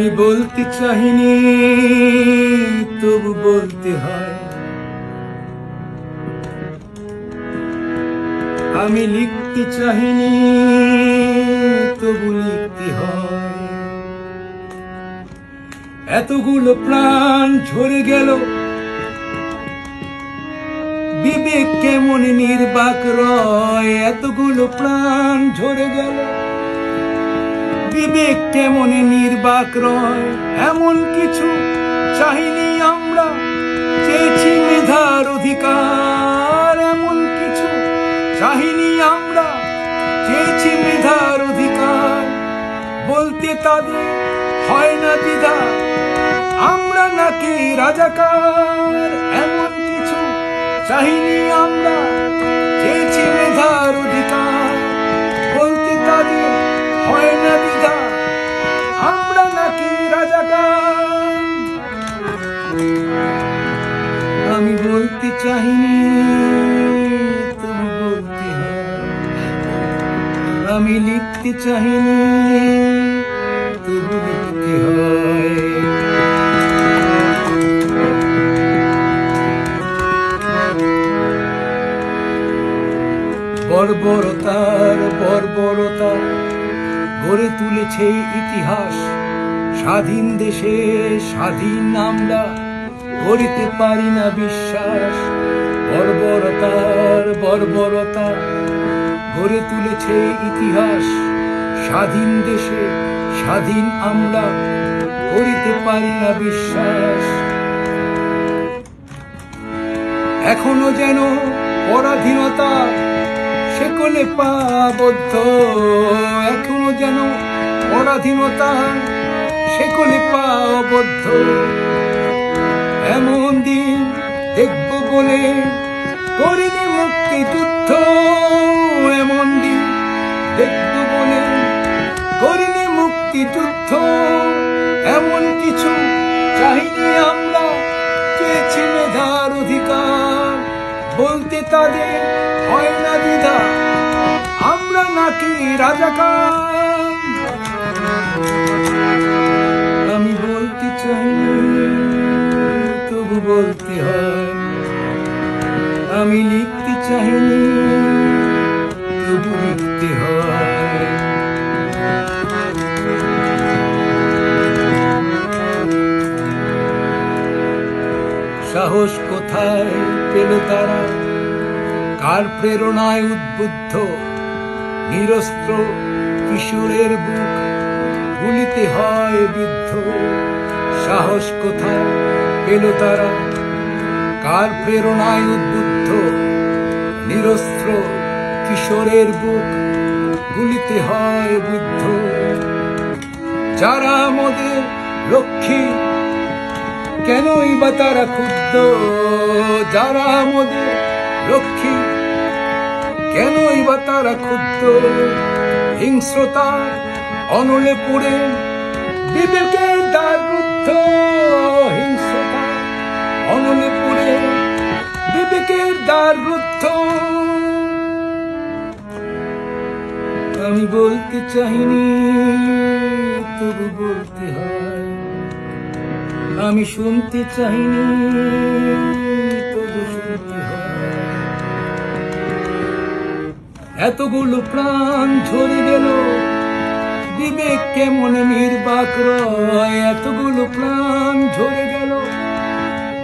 আমি বলতে চাহিনি তবু বলতে হয়। আমি লিখতে চাহিনি তবু লিখতে হয়। এতগুলো প্রাণ ঝরে গেল। বিবেক কেমন নির্বাক রয়, এতগুলো প্রাণ ঝরে গেল। বিবেক কেমন নির্বাক রয়। এমন কিছু চাহিনি আমরা, চেয়েছি মেধার অধিকার। এমন কিছু চাহিনি আমরা, চেয়েছি মেধার অধিকার। বলতে তাদের হয় না দ্বিধা, আমরা নাকি রাজাকার। এমন কিছু চাহিনি আমরা আমি বলতে চাহিনি তুমি বলতে আমি লিখতে চাহিনি তবু লিখতে হয়। বর্বরতার বর্বরতা গড়ে তুলেছে ইতিহাস। স্বাধীন দেশে স্বাধীন আমরা, গড়িতে পারি না বিশ্বাস, বর্বরতার বর্বরতা। গড়ে তুলেছে ইতিহাস, স্বাধীন দেশে স্বাধীন আমরা করিতে পারি না বিশ্বাস। এখনও যেন পরাধীনতা সেকলে পাবদ্ধ, এখনও যেন পরাধীনতা সেকলে পাবদ্ধ এমন দিন দেখব বলে করিনি মুক্তি যুদ্ধ এমন দিন দেখব বলে করিনি মুক্তি যুদ্ধ এমন কিছু চাহিনি আমরা চেয়েছি মেধার অধিকার। বলতে তাদের হয় না দ্বিধা। আমরা নাকি রাজাকার কার প্রেরণায় উদ্বুদ্ধ, নিরস্ত্র কিশোরের বুক ভুলিতে হয় বৃদ্ধ। সাহস কোথায় পেল তারা? কার প্রেরণায় উদ্বুদ্ধ, নিরস্ত্র কিশোরের বুক ভুলিতে হয় বৃদ্ধ? যারা আমাদের লক্ষ্মী, কেনই বা তারা ক্ষুব্ধ? যারা আমাদের লক্ষ্মী কেনই বা তারা ক্ষুব্ধ? হিংস্রতা, অনলে পড়ে দ্বার রুদ্ধ হিংস্রতা অনলে পড়ে বিবেকের দ্বার রুদ্ধ আমি বলতে চাইনি, তবু বলতে হয়। আমি শুনতে চাইনি। এতগুলো প্রাণ ঝরে গেল। বিবেক কেমন নির্বাক রয়, এতগুলো প্রাণ ঝরে গেল।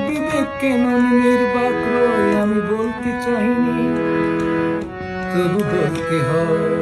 বিবেক কেমন নির্বাক রয়, আমি বলতে চাইনি তবু বলতে হয়।